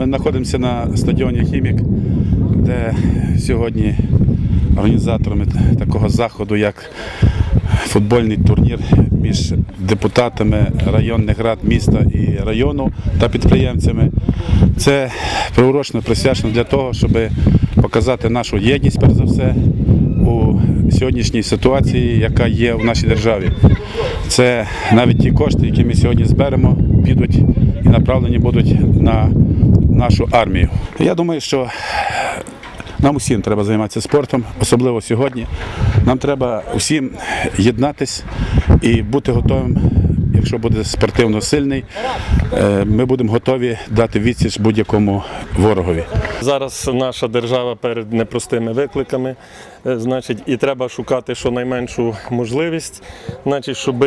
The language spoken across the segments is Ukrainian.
Ми знаходимося на стадіоні Хімік, де сьогодні організаторами такого заходу, як футбольний турнір між депутатами районних рад міста і району та підприємцями. Це приурочено присвячено для того, щоб показати нашу єдність, перш за все, у сьогоднішній ситуації, яка є в нашій державі. Це навіть ті кошти, які ми сьогодні зберемо, підуть і направлені будуть на нашу армію. Я думаю, що нам усім треба займатися спортом, особливо сьогодні. Нам треба усім єднатись і бути готовим. Якщо буде спортивно сильний, е, ми будемо готові дати відсіч будь-якому ворогові. Зараз наша держава перед непростими викликами, е, значить, і треба шукати щонайменшу можливість, значить, щоб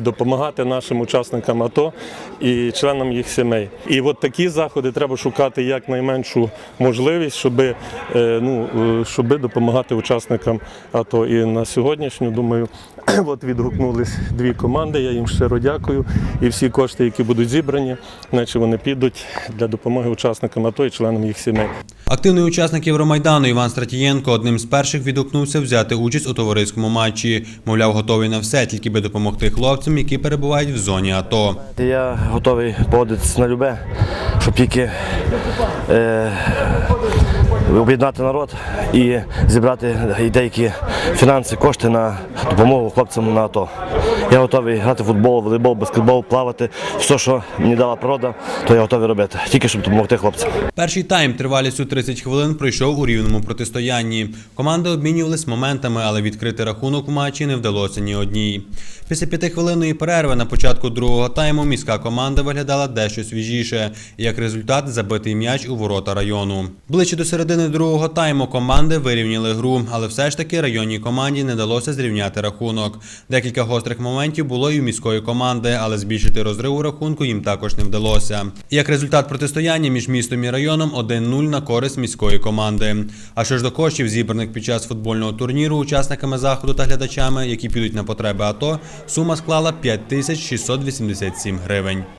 допомагати нашим учасникам АТО і членам їх сімей. І от такі заходи треба шукати якнайменшу можливість, щоб, е, ну, е, щоб допомагати учасникам АТО. І на сьогоднішню, думаю, от відгукнулись дві команди. Я їм щиро дякую. І всі кошти, які будуть зібрані, значить, вони підуть для допомоги учасникам АТО і членам їх сімей. Активний учасник Євромайдану Іван Стратієнко одним з перших відгукнувся взяти участь у товариському матчі. Мовляв, готовий на все, тільки би допомогти хлопцям, які перебувають в зоні АТО. Я готовий погодитися на любе, щоб тільки е, об'єднати народ і зібрати деякі фінанси, кошти на допомогу хлопцям на АТО. Я готовий грати в футбол, волейбол, баскетбол, плавати. Все, що мені дала природа, то я готовий робити, тільки щоб допомогти хлопцям. Перший тайм тривалістю 30 хвилин пройшов у рівному протистоянні. Команди обмінювались моментами, але відкрити рахунок у матчі не вдалося ні одній. Після п'ятихвилинної перерви на початку другого тайму міська команда виглядала дещо свіжіше. Як результат, забитий м'яч у ворота району. Ближче до середини другого тайму команди вирівняли гру, але все ж таки районній команді не вдалося зрівняти рахунок. Декілька гострих моментів було і у міської команди, але збільшити розрив у рахунку їм також не вдалося. Як результат протистояння між містом і районом 1-0 на користь міської команди. А що ж до коштів, зібраних під час футбольного турніру учасниками заходу та глядачами, які підуть на потреби АТО, сума склала 5687 гривень.